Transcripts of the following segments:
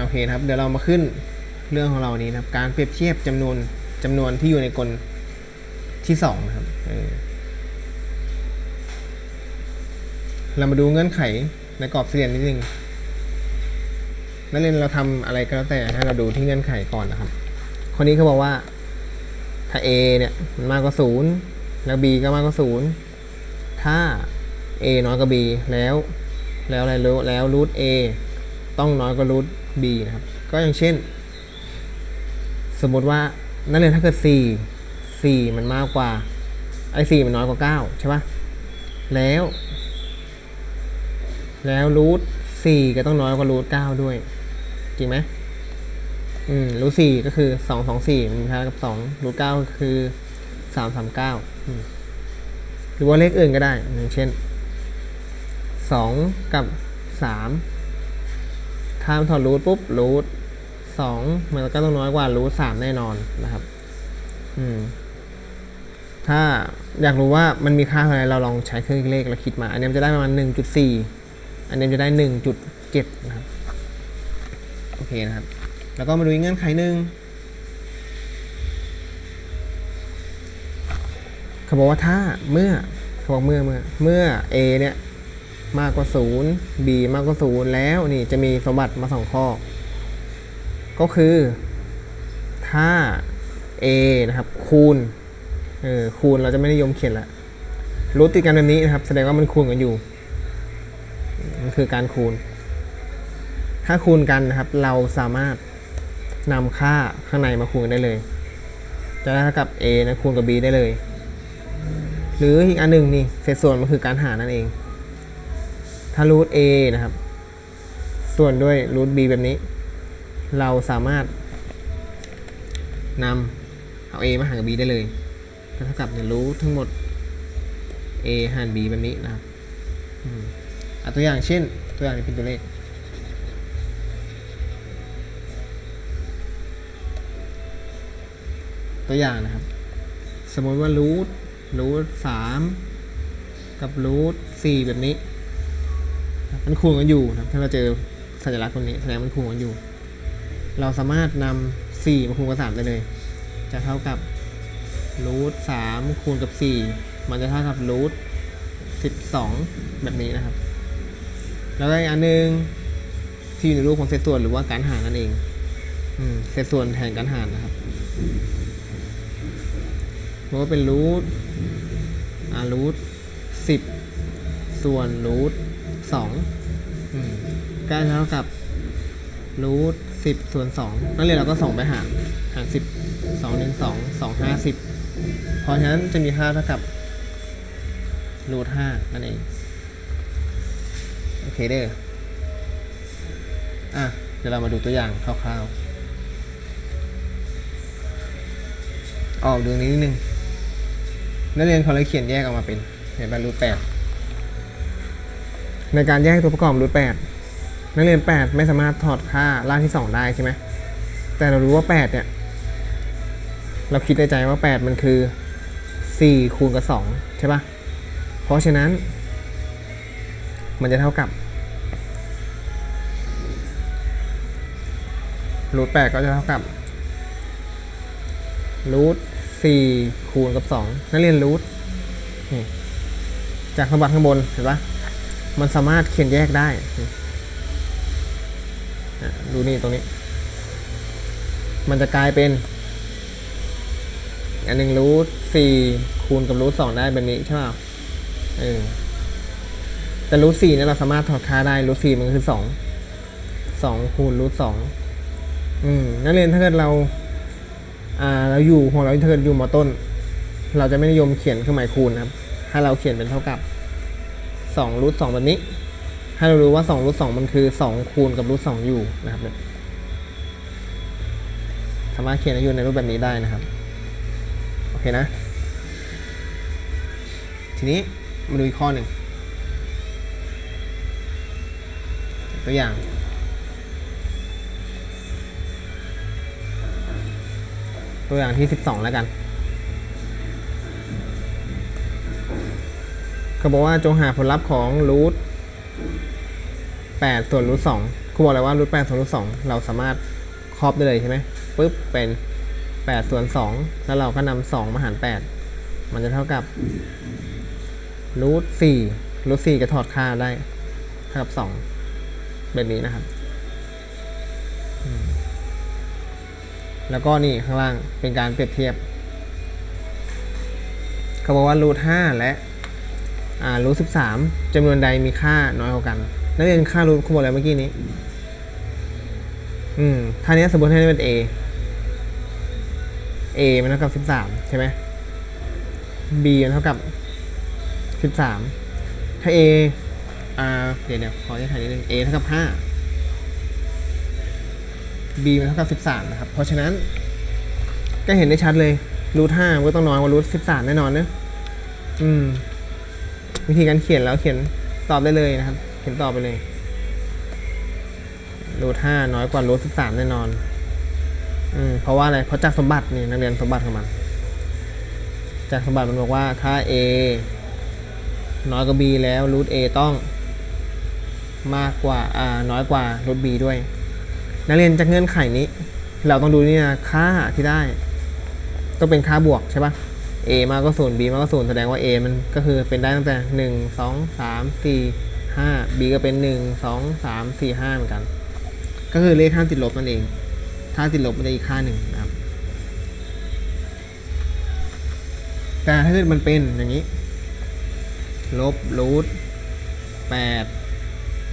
โอเคครับ เดี๋ยวเรามาขึ้นเรื่องของเรานี้นะครับ การเปรียบเทียบจำนวนจำนวนที่อยู่ในกลที่สองนะครับเเรามาดูเงื่อนไขในกรอบสี่เหลี่ยมนิดนึงนักเรียนเราทำอะไรก็แล้วแต่ให้เราดูที่เงื่อนไขก่อนนะครับ คนนี้เขาบอกว่าถ้า a เนี่ยมันมากกว่าศูนย์แล้ว b ก็มากกว่าศูนย์ถ้า a น้อยกว่า b แล้ว แล้วอะไรรู้แล้วรูท a ต้องน้อยกว่ารูท b นะครับ ก็อย่างเช่น สมมติว่านักเรียนถ้าเกิด 4 4 มันมากกว่าไอ้4มันน้อยกว่า 9 ใช่ปะแล้ว แล้วรูท4ก็ต้องน้อยกว่ารูท9ด้วย จริงไหมอืมรูท4ก็คือ 2 2 4 มันเท่ากับ2รูท9ก็คือ 3 3 9อืมหรือว่าเลขอื่นก็ได้อย่างเช่น 2 กับ 3 ถ้ามถอดรูทปุ๊บรูทสองมันก็ต้องน้อยกว่ารูทสามแน่นอนนะครับ อืม ถ้าอยากรู้ว่ามันมีค่าเท่าไหร่เราลองใช้เครื่องคิดเลขแล้วคิดมา อันนี้มันจะได้ประมาณหนึ่งจุดสี่อันนี้จะได้หนึ่งจุดเจ็ดนะครับโอเคนะครับ แล้วก็มาดูอีกเงื่อนไขหนึ่งเขาบอกว่าถ้าเมื่อเขาบอกเมื่อเมื่อเมื่อ a เนี่ย มากกว่าศูนย์ b มากกว่าศูนย์แล้วนี่จะมีสมบัติมาสองข้อ ก็คือ ถ้า a นะครับคูณเออคูณเราจะไม่นิยมเขียนละรูทติดกันแบบนี้นะครับ แสดงว่ามันคูณกันอยู่ มันคือการคูณ ถ้าคูณกันนะครับ เราสามารถนำค่าข้างในมาคูณได้เลย จะได้เท่ากับ a นะคูณกับ b ได้เลย หรืออีกอันหนึ่งนี่เศษส่วนมันคือการหารนั่นเอง ถ้ารูท a นะครับ ส่วนด้วยรูท b แบบนี้ เราสามารถนำเอา a มาหารกับ b ได้เลยก็เท่ากับเนี่ยรู้ทั้งหมด a หาร b แบบนี้นะครับอตัวอย่างเช่น ตัวอย่างนี้เป็นตัวเลขตัวอย่างนะครับ สมมติว่ารูทรูทสามกับรูทสี่แบบนี้ มันคูณกันอยู่นะครับถ้าเราเจอสัญลักษณ์ตรงนี้แสดงมันคูณกันอยู่ เราสามารถนำสี่มาคูณกับสามได้เลย จะเท่ากับรูทสามคูณกับสี่มันจะเท่ากับรูทสิบสองแบบนี้นะครับ แล้วก็อีกอันหนึ่งที่อยู่ในรูปของเศษส่วนหรือว่าการหารนั่นเองอเศษส่วนแทนการหารนะครับเพราะว่าเป็นรูทอ่ารูทสิบส่วนรูท สองก็เท่ากับรูทสิบส่วนสองนั่นเลยเราก็ส่งไปหารหารสิบสองหนึ่งสองสองห้าสิบเพราะฉะนั้นจะมีค่าเท่ากับรูทห้านั่นเองโอเคเด้ออะเดี๋ยวเรามาดูตัวอย่างคร่าวๆออกดูนี้นิดนึงนักเรียนเขาเลยเขียนแยกออกมาเป็นเห็นป่ะรูทแปด ในการแยกตัวประกอบรูทแปดนักเรียน 8 ไม่สามารถถอดค่ารากที่ 2 ได้ใช่ไหม แต่เรารู้ว่า 8 เนี่ย เราคิดในใจว่า 8 มันคือ 4 คูณกับ 2 ใช่ปะเพราะฉะนั้น มันจะเท่ากับรูท8ก็จะเท่ากับรูท4คูณกับ2นักเรียนรูทจากสมบัติข้างบน เห็นป่ะ มันสามารถเขียนแยกได้ดูนี่ตรงนี้ มันจะกลายเป็น อันหนึ่งรูทสี่คูณกับรูทสองได้แบบนี้ใช่ไหมเออแต่รูทสี่เนี่ยเราสามารถถอดค่าได้รูทสี่มันคือสองสองคูณรูทสองอืมนักเรียนถ้าเกิดเรา อ่าเราอยู่ของเราถ้าเกิดอยู่มอต้น เราจะไม่นิยมเขียนเครื่องหมายคูณครับ ถ้าเราเขียนเป็นเท่ากับ สองรูทสองแบบนี้ ให้เรารู้ว่า2รูท2มันคือ2คูณกับรูท2อยู่นะครับเนี่ยสามารถเขียนอยู่ในรูปแบบนี้ได้นะครับ โอเคนะ ทีนี้มาดูอีกข้อหนึ่งตัวอย่างตัวอย่างที่ 12 แล้วกัน เขาบอกว่าจงหาผลลัพธ์ของรูท8ส่วนรูท2ครูบอกเลยว่ารูทแปดส่วนรูทสองเราสามารถครอบได้เลยใช่ไหมปุ๊บเป็นแปดส่วนสองแล้วเราก็นำสองมาหารแปดมันจะเท่ากับรูทสี่รูทสี่ก็ถอดค่าได้เท่ากับสองแบบนี้นะครับ แล้วก็นี่ข้างล่างเป็นการเปรียบเทียบเขาบอกว่ารูทห้าและ รูทสิบสามจำนวนใดมีค่าน้อยกว่ากัน นักเรียนค่ารูทคุณบอกอะไรเมื่อกี้นี้ อืมท่านี้สมมติให้เป็น a a มันเท่ากับสิบสามใช่ไหม b มันเท่ากับสิบสามถ้า a อ่าเดี๋ยวเดี๋ยวขอจะถ่ายนิดนึง a เท่ากับห้า b มันเท่ากับสิบสามนะครับ เพราะฉะนั้น ก็เห็นได้ชัดเลยรูทห้าก็ต้องน้อยกว่ารูทสิบสามแน่นอนเนอะอืม วิธีการเขียนแล้วเขียนตอบได้เลยนะครับ เขียนตอบไปเลยรูทห้าน้อยกว่ารูทสิบสามแน่นอน อืมเพราะว่าอะไร เพราะจากสมบัตินี่นักเรียนสมบัติของมัน จากสมบัติมันบอกว่าถ้า a น้อยกว่า b แล้วรูท a ต้องมากกว่า อ่า น้อยกว่ารูท b ด้วย นักเรียนจากเงื่อนไขนี้ เราต้องดูนี่นะค่าที่ได้ ต้องเป็นค่าบวกใช่ปะ a มากกว่าศูนย์ b มากกว่าศูนย์แสดงว่า a มันก็คือเป็นได้ตั้งแต่หนึ่งสองสามสี่ห้า b ก็เป็นหนึ่งสองสามสี่ห้าเหมือนกัน ก็คือเลขห้ามติดลบนั่นเอง ถ้าติดลบมันจะอีกค่าหนึ่งนะครับ แต่ถ้าเกิดมันเป็นอย่างนี้ ลบรูทแปด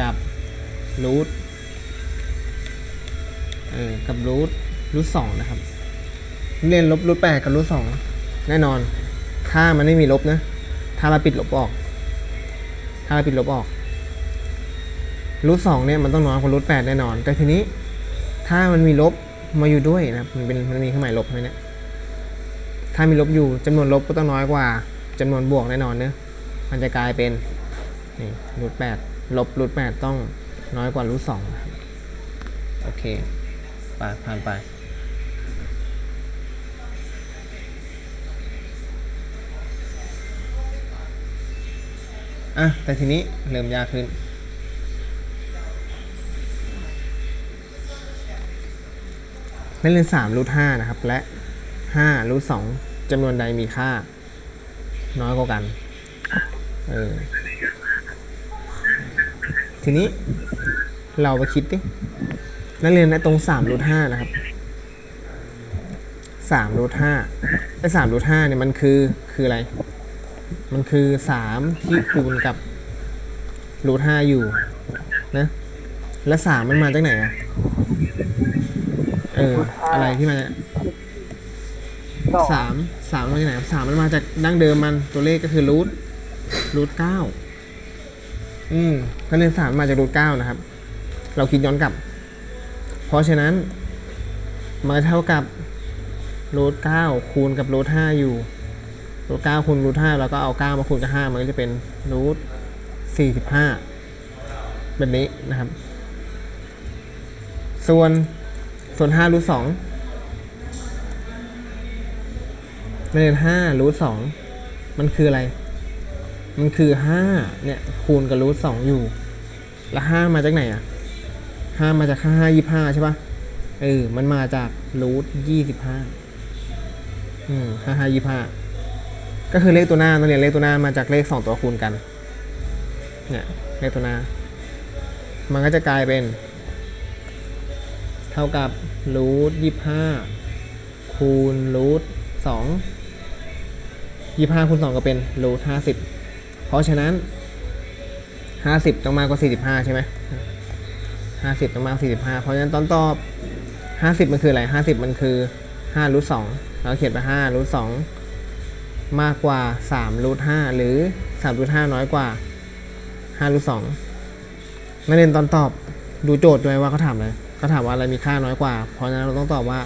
กับรูทเออกับรูทรูทสองนะครับ เรียนลบรูทแปดกับรูทสอง แน่นอน ถ้ามันไม่มีลบนะ ถ้าเราปิดลบออก ถ้าเราปิดลบออกรูทสองเนี่ยมันต้องน้อยกว่ารูทแปดแน่นอน แต่ทีนี้ถ้ามันมีลบมาอยู่ด้วยนะครับมันเป็นมันมีเครื่องหมายลบใช่ไหมเนี่ยถ้ามีลบอยู่จำนวนลบก็ต้องน้อยกว่าจำนวนบวกแน่นอนเนอะมันจะกลายเป็นนี่รูทแปดลบรูทแปดต้องน้อยกว่ารูทสองโอเค ไปผ่านไป อะแต่ทีนี้เริ่มยากขึ้น นักเรียนสามรูทห้านะครับ และห้ารูทสองจำนวนใดมีค่า น้อยกว่ากัน เออ ทีนี้เราไปคิดดินักเรียนในตรงสามรูทห้านะครับสามรูทห้าไอ้สามรูทห้าเนี่ยมันคือคืออะไร มันคือสามที่คูณกับรูทห้าอยู่นะแล้วสามมันมาจากไหนอะเอออะไรที่มันสามสามมาจากไหนสามมันมาจากดั้งเดิมมันตัวเลขก็คือรูทรูทเก้าอืมก็เรียนสามมาจากรูทเก้านะครับ เราคิดย้อนกลับ เพราะฉะนั้นมันก็เท่ากับรูทเก้าคูณกับรูทห้าอยู่ รูทเก้าคูณรูทห้าแล้วก็เอาเก้ามาคูณกับห้ามันก็จะเป็นรูทสี่สิบห้าแบบนี้นะครับ ส่วนส่วนห้ารูทสองเรียนห้ารูทสองมันคืออะไร มันคือห้าเนี่ยคูณกับรูทสองอยู่ แล้วห้ามาจากไหนอะห้ามาจากค่าห้ายี่ห้าใช่ปะเออ มันมาจากรูทยี่สิบห้าอืมห้าห้ายี่ห้า ก็คือเลขตัวหน้าต้องเรียนเลขตัวหน้ามาจากเลขสองตัวคูณกัน เนี่ยเลขตัวหน้า มันก็จะกลายเป็น เท่ากับรูทยี่ห้าคูณรูทสองยี่ห้าคูณสองก็เป็นรูทห้าสิบเพราะฉะนั้นห้าสิบต้องมากกว่าสี่สิบห้าใช่ไหมห้าสิบต้องมากสี่สิบห้าเพราะฉะนั้นตอนตอบห้าสิบมันคืออะไรห้าสิบมันคือห้ารูทสองเราเขียนไปห้ารูทสอง มากกว่า3รูท5หรือ3รูท5น้อยกว่า5รูท2นักเรียนตอนตอบดูโจทย์ด้วยว่าเขาถามอะไรเขาถามว่าอะไรมีค่าน้อยกว่า เพราะฉะนั้นเราต้องตอบว่า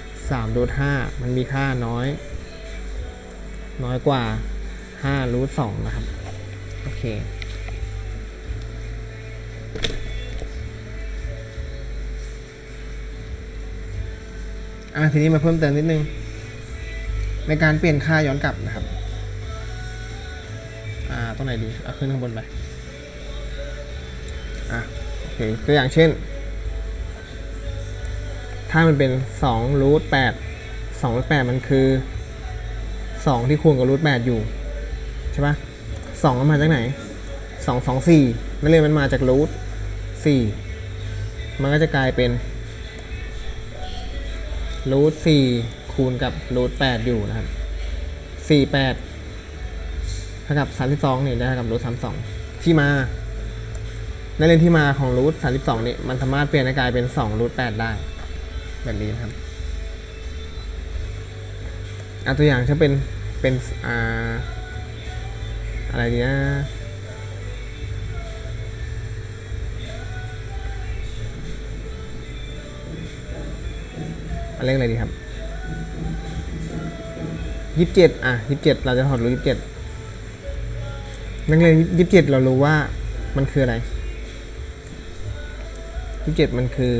3รูท5มันมีค่าน้อย น้อยกว่า5รูท2นะครับ โอเคอะทีนี้มาเพิ่มเติมนิดนึง ในการเปลี่ยนค่าย้อนกลับนะครับ อ่าตรงไหนดีเอาขึ้นข้างบนไปอะโอเคตัวอย่างเช่น ถ้ามันเป็นสองรูทแปดสองรูทแปดมันคือสองที่คูณกับรูทแปดอยู่ ใช่ปะสองมันมาจากไหนสองสองสี่นั่นเลยมันมาจากรูทสี่มันก็จะกลายเป็นรูทสี่ คูณกับรูทแปดอยู่นะครับสี่แปดเท่ากับสามสิบสองเนี่ได้เท่ากับรูทสามสองที่มา ในเรื่องที่มาของรูท32นี่มันสามารถเปลี่ยนให้กลายเป็น2รูท8ได้ แบบนี้นะครับเอาตัวอย่างจะเป็นเป็นอ่าอะไรดีนะเอาเลขอะไรดีครับ ยี่สิบเจ็ดอะยี่สิบเจ็ดเราจะถอดรูยี่สิบเจ็ดนักเรียนยี่สิบเจ็ดเรารู้ว่ามันคืออะไรยี่สิบเจ็ดมันคือ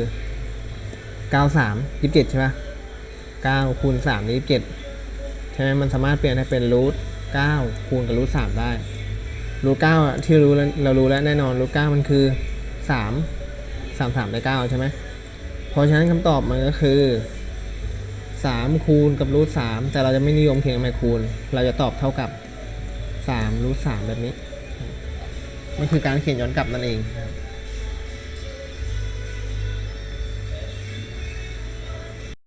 เก้าสามยี่สิบเจ็ดใช่ปะเก้าคูณสามยี่สิบเจ็ดใช่ไหมมันสามารถเปลี่ยนให้เป็นรูทเก้าคูณกับรูทสามได้รูทเก้าอะที่รู้แล้วเรารู้แล้วแน่นอนรูทเก้ามันคือสามสามสามได้เก้าใช่ไหมเพราะฉะนั้นคำตอบมันก็คือ สามคูณกับรูทสามแต่เราจะไม่นิยมเขียนไมคูณ เราจะตอบเท่ากับสามรูทสามแบบนี้ มันคือการเขียนย้อนกลับนั่นเองค